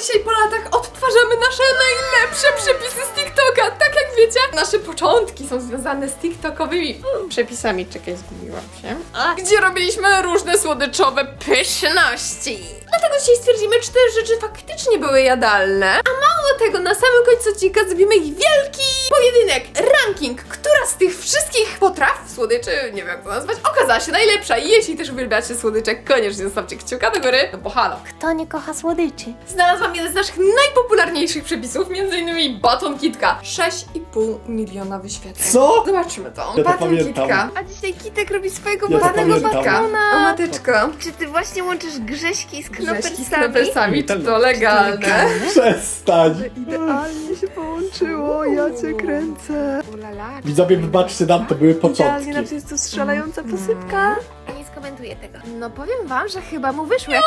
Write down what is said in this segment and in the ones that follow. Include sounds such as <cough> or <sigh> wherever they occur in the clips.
dzisiaj po latach odtwarzamy nasze najlepsze przepisy z TikToka. Tak jak wiecie, nasze początki są związane z TikTokowymi przepisami. Czekaj, zgubiłam się. Gdzie robiliśmy różne słodyczowe pyszności. Dlatego dzisiaj stwierdzimy, czy te rzeczy faktycznie były jadalne. A mało tego, na samym końcu odcinka zrobimy ich wielki pojedynek, ranking, która z tych wszystkich potraw, słodyczy, nie wiem jak to nazwać, okazała się najlepsza. I jeśli też uwielbiacie słodyczek, koniecznie zostawcie kciuka do góry, no bo halo. Kto nie kocha słodyczy? Znalazłam jeden z naszych najpopularniejszych przepisów, m.in. baton kitka. 6,5 miliona wyświetleń. Co? Zobaczmy to. Ja to baton pamiętam. kitka. A dzisiaj Kitek robi swojego Ja to pamiętam. batka. O mateczko. Czy ty właśnie łączysz grześki z Grześki z knopersami? knopersami, czy to legalne? Przestań. Idealnie się połączyło, ja cię kręcę. Ulala. Widzowie, wybaczcie nam, to były Idealnie początki. na jest to strzelająca posypka. Nie skomentuję tego. No powiem wam, że chyba mu wyszło jak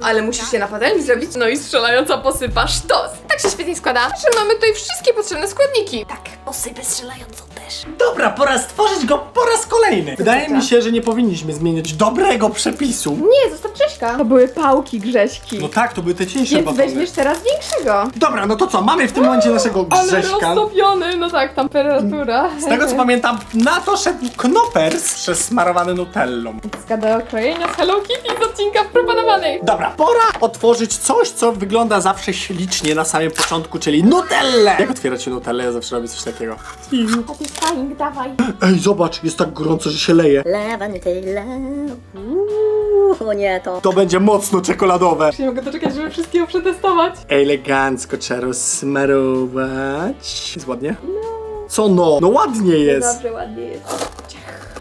Ale musisz się na patelni zrobić, no i strzelająca posypa sztos. Tak się świetnie składa, że mamy tutaj wszystkie potrzebne składniki. Tak, Posypę strzelającą też. Dobra, pora stworzyć go po raz kolejny. Wydaje mi się, że nie powinniśmy zmieniać dobrego przepisu. Nie, zostaw Grześka. To były pałki Grześki. No tak, to były te cieńsze Więc batony. weźmiesz teraz większego. Dobra, no to co, mamy w tym momencie naszego <gasps> Ale Grześka. roztopiony, no tak, temperatura. Z tego co pamiętam, na to szedł knopers przesmarowany nutellą. Zgada okrojenia z Hello Kitty z odcinka wproponowanych. Dobra, pora otworzyć coś, co wygląda zawsze ślicznie na samym początku, czyli nutellę! Jak otwierać nutellę? Ja zawsze robię coś takiego. A ty dawaj. Ej, zobacz, jest tak gorąco, że się leje. Lewa Nutella. Uuu, o nie, to. To będzie mocno czekoladowe. Nie mogę doczekać, żeby wszystkiego przetestować. Elegancko trzeba rozsmarować. Jest ładnie? Co no? No ładnie jest. Dobrze, ładnie jest.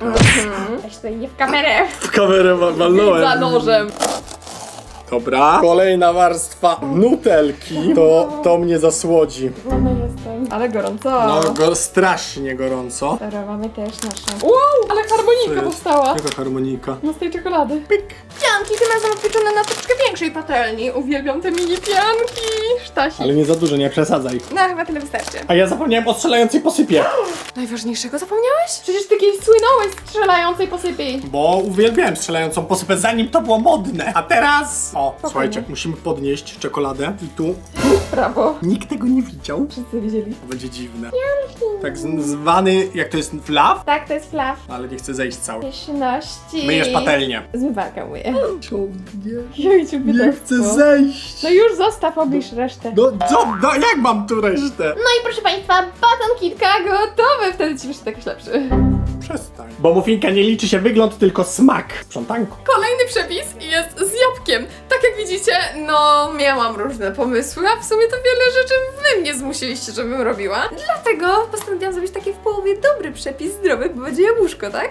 Mhm. Weź tutaj nie w kamerę. W kamerę wa- walnąłem. Za nożem. Dobra. Kolejna warstwa nutelki. To, to mnie zasłodzi. Wolna jestem. Ale gorąco. No, go, strasznie gorąco. Teraz mamy też nasze. Wow, ale harmonika powstała. Jaka harmonika? No z tej czekolady. Pik. Pianki tym razem upieczone na troszkę większej patelni. Uwielbiam te mini pianki. Sztasi. Ale nie za dużo, nie przesadzaj. No chyba tyle wystarczy. A ja zapomniałem o strzelającej posypie. Najważniejszego zapomniałeś? Przecież ty kiedyś słynąłeś strzelającej posypie. Bo uwielbiałem strzelającą posypę, zanim to było modne. A teraz... O, słuchajcie, musimy podnieść czekoladę. I tu Brawo. nikt tego nie widział. Wszyscy widzieli. To będzie dziwne. Tak z- zwany, jak to jest, flaw? Tak, to jest flaw. Ale nie chcę zejść cały. Pyszności. Myjesz patelnię. Zmywarkę myję. Ciągnie. Jojciu, Nie biedactwo. chcę zejść. No już zostaw, obliż resztę. No co? No jak mam tu resztę? No i proszę Państwa, baton kitka gotowy. Wtedy ci wyszedł jakiś lepszy. Przestań. Bo muffinka nie liczy się wygląd, tylko smak. Sprzątanko. Kolejny przepis jest z jabłkiem. Tak jak widzicie, no miałam różne pomysły, a w sumie to wiele rzeczy wy mnie zmusiliście, żebym robiła. Dlatego postanowiłam zrobić taki w połowie dobry przepis zdrowy, bo będzie jabłuszko, tak?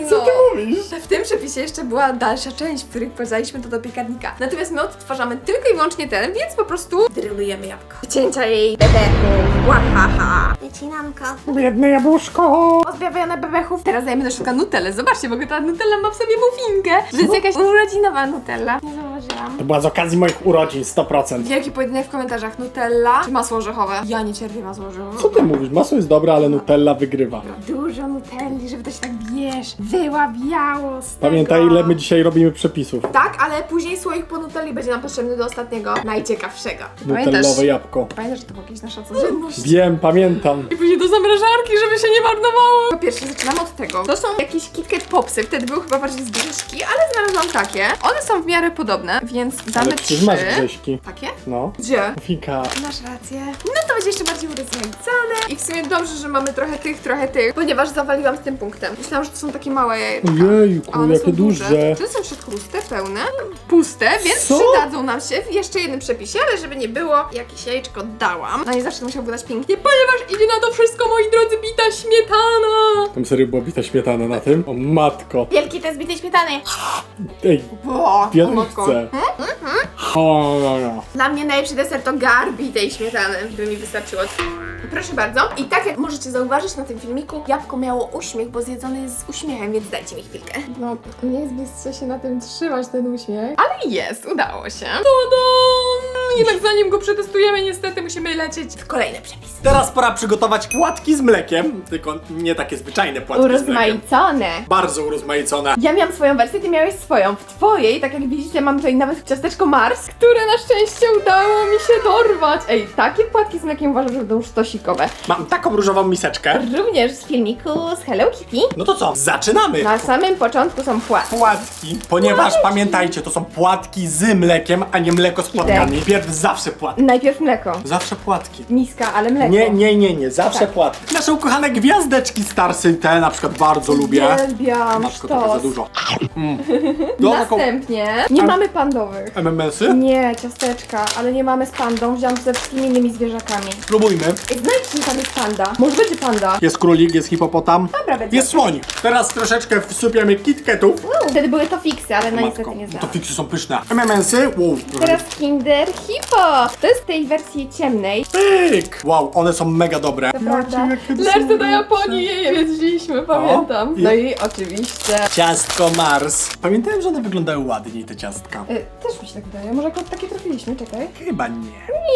No. Co ty mówisz? W tym przepisie jeszcze była dalsza część, w której wprowadzaliśmy to do piekarnika. Natomiast my odtwarzamy tylko i wyłącznie ten, więc po prostu drylujemy jabłko. Cięcia jej bebechów. Łahaha. Wycinamko. Biedne jabłuszko. Pozbawione bebechów. Teraz dajemy do środka nutellę. Zobaczcie, ogóle ta nutella ma w sobie muffinkę. Że jest jakaś urodzinowa nutella. Nie. To była z okazji moich urodzin, 100%. Wielki pojedynek w komentarzach. Nutella czy masło orzechowe? Ja nie cierpię masło orzechowe. Co ty mówisz? Masło jest dobre, ale Nutella wygrywa. Dużo nutelli, żeby to się tak, wiesz, wyłabiało z Pamiętaj, tego. ile my dzisiaj robimy przepisów. Tak, ale później słoik po nutelli będzie nam potrzebny do ostatniego, najciekawszego. Nutellowe jabłko. Pamiętasz, że to była kiedyś nasza codzienność? Wiem, pamiętam. I później do zamrażarki, żeby się nie marnowało. Po pierwsze, zaczynamy od tego. To są jakieś KitKat Popsy, wtedy były chyba bardziej z gruszki, ale znalazłam takie. One są w miarę podobne, więc damy Ale przecież trzy. masz grześki. Takie? No. Gdzie? Muffinka. Masz rację. No to będzie jeszcze bardziej urozmaicone. I w sumie dobrze, że mamy trochę tych, trochę tych, ponieważ zawaliłam z tym punktem. Myślałam, że to są takie małe jajeczka. A Ojejku, one jakie są duże. Czy są w środku puste, pełne? Puste, więc Co? przydadzą nam się w jeszcze jednym przepisie, ale żeby nie było, jakieś jajeczko dałam. No i zawsze to musiało wydać pięknie, ponieważ idzie na to wszystko, moi drodzy, bita śmietana. Tam serio była bita śmietana na tym? O matko. Wielki test bitej śmietany. Ej, Bo, ja o też matko. chcę. No. Dla mnie najlepszy deser to gar bitej śmietany, by mi wystarczyło. Proszę bardzo. I tak jak możecie zauważyć na tym filmiku, jabłko miało uśmiech, bo zjedzone jest z uśmiechem, więc dajcie mi chwilkę. No, nie jest blisko się na tym trzymać, ten uśmiech. Ale jest, udało się. Jednak zanim go przetestujemy, niestety musimy lecieć w kolejne przepisy. Teraz pora przygotować płatki z mlekiem. Tylko nie takie zwyczajne płatki z mlekiem. Urozmaicone. Bardzo urozmaicone. Ja miałam swoją wersję, ty miałeś swoją. W twojej, tak jak widzicie, mam tutaj nawet ciasteczko Mars, które na szczęście udało dorwać. Ej, takie płatki z mlekiem uważam, że będą sztosikowe. Mam taką różową miseczkę. Również z filmiku z Hello Kitty. No to co? Zaczynamy! Na samym początku są płatki. Płatki, ponieważ pamiętajcie, to są płatki z mlekiem, a nie mleko z płatkami. Zawsze płatki. Najpierw mleko. Zawsze płatki. Miska, ale mleko. Nie, nie, nie, nie, zawsze Tak. płatki. Nasze ukochane gwiazdeczki Starsy, te na przykład bardzo lubię. Uwielbiam Matko, trochę za sztos. dużo. Mm. Następnie nie mamy pandowych. MMS-y? Nie, ciasteczka, ale nie mamy z pandą. Wziąłam ze wszystkimi innymi zwierzakami. Spróbujmy. Ej, Znajdźcie, tam jest panda. Może będzie panda. Jest królik, jest hipopotam. Dobra, będzie. Jest słoń. Teraz troszeczkę wsypiemy kitketów. Uuu, Wtedy były to fiksy, ale no niestety nie to znałam. fiksy są pyszne. MMS-y? Wow. Teraz Kinder Hippo. To jest w tej wersji ciemnej. Pyk! Wow, one są mega dobre. To prawda. jakie to do Japonii, je jedliśmy, pamiętam. i- No i oczywiście... Ciastko Mars. Pamiętałem, że one wyglądają ładniej, te ciastka. Y, też mi się tak wydaje, może jako takie trafiliśmy, czekaj. Chyba nie.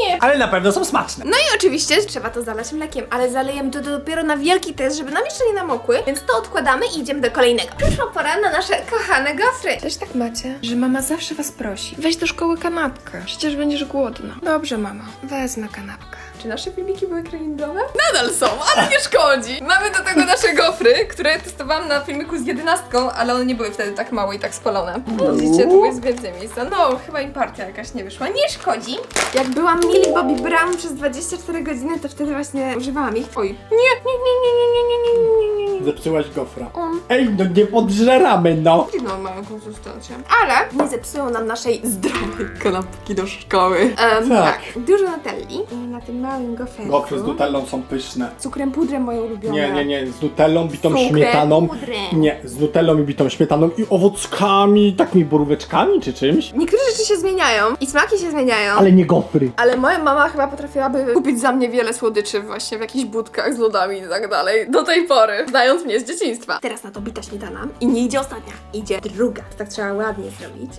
Nie. Ale na pewno są smaczne. No i oczywiście trzeba to zalać mlekiem, ale zalejemy to dopiero na wielki test, żeby nam jeszcze nie namokły, więc to odkładamy i idziemy do kolejnego. Przyszła pora na nasze kochane gofry. Też tak macie, że mama zawsze was prosi. Weź do szkoły kanapkę, przecież będziesz głodna. Dobrze, mama, wezmę kanapkę. Czy nasze filmiki były cringe'owe? Nadal są, ale nie szkodzi. Mamy do tego nasze gofry, które testowałam na filmiku z jedenastką, ale one nie były wtedy tak małe i tak spalone. Widzicie, tu jest więcej miejsca. No, chyba im partia jakaś nie wyszła. Nie szkodzi. Jak byłam Millie Bobby Brown przez 24 godziny, to wtedy właśnie używałam ich. Oj. Nie, nie, nie, nie, nie, nie, nie, nie, nie. Zepsułaś gofra. Ej, no nie podżeramy, no. No, mają konsystencję. Ale nie zepsują nam naszej zdrowej Kanapki do szkoły. Em, Tak. tak. Dużo nutelli i na tym małym goferku. Gofry z nutellą są pyszne. Cukrem pudrem moją ulubioną. Nie, nie, nie, z nutellą, bitą Cukrem, śmietaną. pudrem. Nie, z nutellą i bitą śmietaną i owockami, takimi boróweczkami czy czymś. Niektóre rzeczy się zmieniają i smaki się zmieniają. Ale nie gofry. Ale moja mama chyba potrafiłaby kupić za mnie wiele słodyczy właśnie w jakichś budkach z lodami i tak dalej. Do tej pory, znając mnie z dzieciństwa. Teraz na to bita śmietana i nie idzie ostatnia, idzie druga. Tak trzeba ładnie zrobić.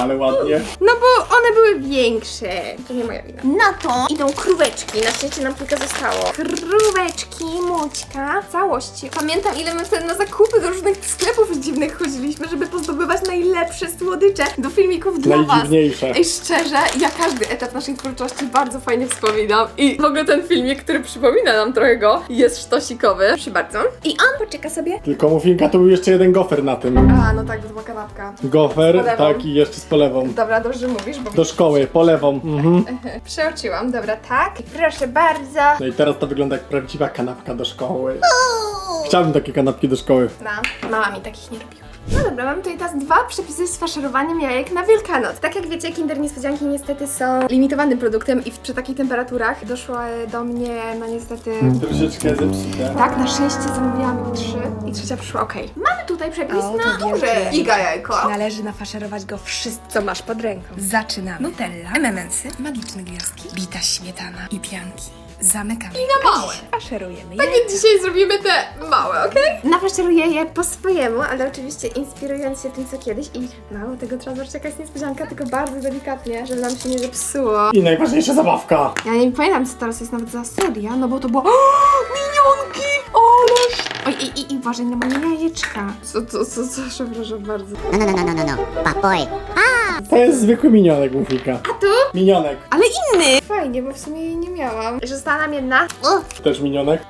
Ale ładnie. No bo one były większe. To nie moja wina. Na to idą króweczki. Na szczęście nam kilka zostało. Króweczki, mućka. W całości. Pamiętam ile my wtedy na zakupy do różnych sklepów dziwnych chodziliśmy, żeby pozdobywać najlepsze słodycze do filmików dla was. Najdziwniejsze. Ej, szczerze, ja każdy etap naszej twórczości bardzo fajnie wspominam i w ogóle ten filmik, który przypomina nam trochę go, jest sztosikowy. Proszę bardzo. I on poczeka sobie. Tylko Mufinka, to był jeszcze jeden gofer na tym. A, no tak, bo to była kanapka. Gofer, polewą. tak i jeszcze z polewą. Dobra, dobrze mówisz, bo Do szkoły, polewą. Mhm. <laughs> przeoczyłam, dobra, tak. Proszę bardzo. No i teraz to wygląda jak prawdziwa kanapka do szkoły. Chciałbym takie kanapki do szkoły. No, mama mi takich nie robiła. No dobra, mam tutaj teraz dwa przepisy z faszerowaniem jajek na Wielkanoc. Tak jak wiecie, Kinder Niespodzianki niestety są Limitowanym produktem i w, przy takich temperaturach doszło do mnie, no niestety... Troszeczkę zepsute. Tak, na szczęście zamówiłam trzy i trzecia przyszła okej. Mamy tutaj przepis O, to na duże wielkie. giga jajko. Należy nafaszerować go wszystko, co masz pod ręką. Zaczynamy. Nutella, M&M'sy, magiczne gwiazdki, bita śmietana i pianki. Zamykamy. I na małe. Faszerujemy Tak więc dzisiaj zrobimy te małe, okej? Nafaszeruję je po swojemu, ale oczywiście inspirując się tym, co kiedyś i mało tego trzeba zobaczyć, jaka jest niespodzianka, tylko bardzo delikatnie, żeby nam się nie zepsuło. I najważniejsza zabawka. Ja nie pamiętam, co teraz jest nawet za seria, no bo to było <gasps> minionki! Oleż! Oj, i, i, i uważaj na moje jajeczka. Co, co, co, co, przepraszam bardzo. No, no, no, no, no, no. Papoy. To jest zwykły minionek, Mufinka. A tu? Minionek. Ale inny! Fajnie, bo w sumie jej nie miałam. Została nam jedna. Też minionek.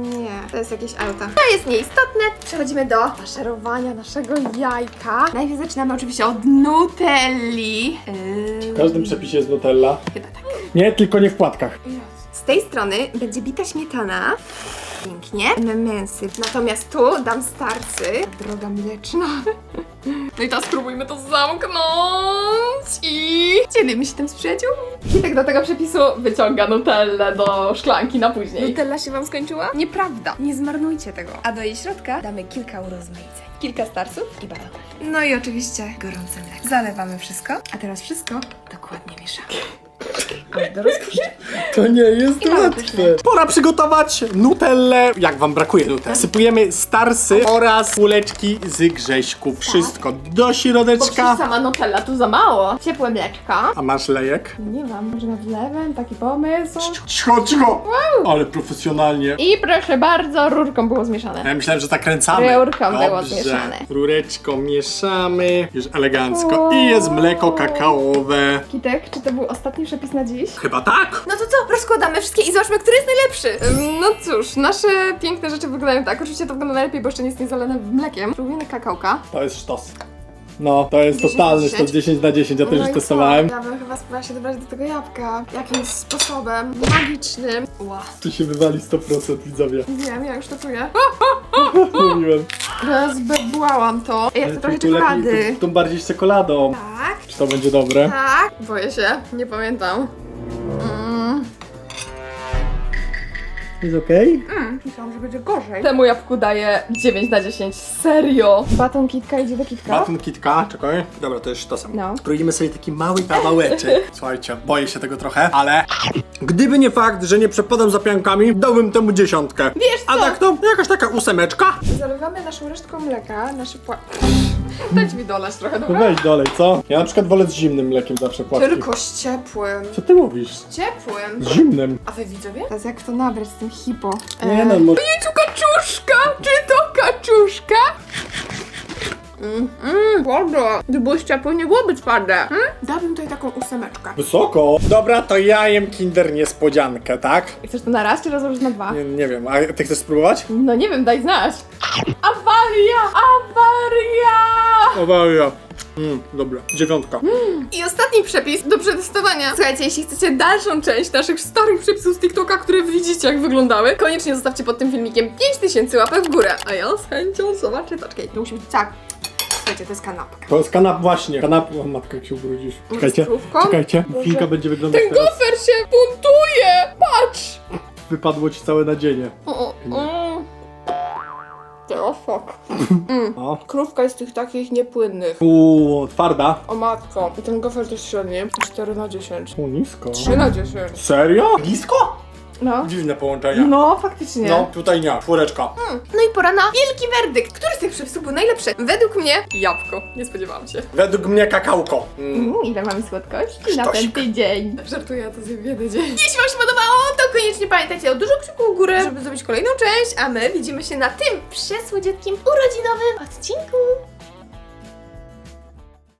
Nie, to jest jakieś auta. To jest nieistotne. Przechodzimy do Faszerowania naszego jajka. Najpierw zaczynamy oczywiście od nutelli. W każdym przepisie jest Nutella. Chyba tak. Nie, tylko nie w płatkach. Z tej strony będzie bita śmietana. Pięknie. MMS-y. Natomiast tu dam starcy. Droga mleczna. No i teraz spróbujmy to zamknąć i dzielimy się tym z przyjaciółmi. Kitek do tego przepisu wyciąga nutellę do szklanki na później. Nutella się wam skończyła? Nieprawda. Nie zmarnujcie tego. A do jej środka damy kilka urozmaiceń. Kilka starców. I banan. No i oczywiście gorące mleko. Zalewamy wszystko, a teraz wszystko dokładnie mieszamy. Ale do rozpuszczenia. To nie jest łatwe. Pora przygotować nutellę. Jak wam brakuje nutelli? Sypujemy starsy oraz kuleczki z grześków. Wszystko do Bo przecież środeczka. sama nutella tu za mało. Ciepłe mleczko. A masz lejek? Nie mam, może nad wlewem, taki pomysł. Cicho, cicho. Ale profesjonalnie. I proszę bardzo, rurką było zmieszane. Ja myślałem, że zakręcamy. Rurką było zmieszane. Rureczką mieszamy. Już elegancko. I jest mleko kakaowe. Kitek, czy to był ostatni przepis na dziś? Chyba tak. No to co? Rozkładamy wszystkie i zobaczmy, który jest najlepszy. Ym, No cóż, nasze piękne rzeczy wyglądają tak. Oczywiście to wygląda najlepiej, bo jeszcze nie jest niezalane mlekiem. Próbujemy kakałka. To jest sztos. No, to jest 10 totalny na sztos 10. 10 na 10, ja też No już i testowałem. co? Ja bym chyba spróbowała się dobrać do tego jabłka. Jakimś sposobem magicznym. Ła. Tu się wywali 100% widzowie. Wiem, ja już to czuję. <laughs> Mówiłem. Rozbebłałam to. Ja chcę trochę Tu lepiej, czekolady. tu, tu bardziej z czekoladą. Tak, Czy to będzie dobre? tak. Boję się, nie pamiętam. Mm. Jest okej? Myślałam, że będzie gorzej. Temu jabłku daję 9 na 10. Serio! Baton kitka idzie do kitka. Baton kitka, czekaj. Dobra, to jest sztosem. No. Spróbujemy sobie taki mały kawałeczek. <laughs> Słuchajcie, boję się tego trochę, ale gdyby nie fakt, że nie przepadam za piankami, dałbym temu dziesiątkę. Wiesz A co? tak to jakaś taka ósemeczka. Zalewamy naszą resztką mleka, nasze pła... <laughs> Dajcie mi dolać trochę, No dobra? weź dalej, co? Ja na przykład wolę z zimnym mlekiem zawsze płatki. Tylko z ciepłym. Co ty mówisz? Ciepłym. Z zimnym. A wy widzowie? Teraz jak to nabrać z tym hipo? Nie no, może... Jejciu, kaczuszka! Czy to kaczuszka? Mmm, Bardzo. Gdyby było ciepłe, nie byłoby twarde. Hmm? Dałbym tutaj taką ósemeczkę. Wysoko. Dobra, to ja jem kinder niespodziankę, tak? Chcesz to na raz, czy rozłożyć na dwa? Nie, nie wiem, a ty chcesz spróbować? No nie wiem, daj znać. Awaria! Awaria! Owaja. Mm, dobra, dziewiątka. I ostatni przepis do przetestowania. Słuchajcie, jeśli chcecie dalszą część naszych starych przepisów z TikToka, które widzicie jak wyglądały, koniecznie zostawcie pod tym filmikiem 5000 łapek w górę. A ja z chęcią zobaczę. Poczekaj, to musi być tak. Słuchajcie, to jest kanapka. To jest kanap właśnie. Kanap... O, matko, jak się ubrudzisz. Czekajcie, czekajcie. Finka będzie wyglądać Ten teraz. gofer się buntuje! Patrz! Wypadło ci całe nadzienie. O, o, o. Teraz szok. O. Krówka jest tych takich niepłynnych. Uuu, twarda. O matko. I ten gofer też średni. 4 na 10. O, nisko. 3 na 10. Serio? Blisko? No. Dziwne połączenia. No, faktycznie. No, tutaj nie, czwóreczka. No i pora na wielki werdykt. Który z tych przepisów był najlepszy? Według mnie jabłko. Nie spodziewałam się. Według mnie kakałko. Mm. Mm, ile mamy słodkości na Sztosik. ten tydzień? Żartuję, ja to zjem w jeden dzień. Jeśli Wam się podobało, to koniecznie pamiętajcie o dużo kciuków w górę, żeby zrobić kolejną część, a my widzimy się na tym przesłodziutkim urodzinowym odcinku.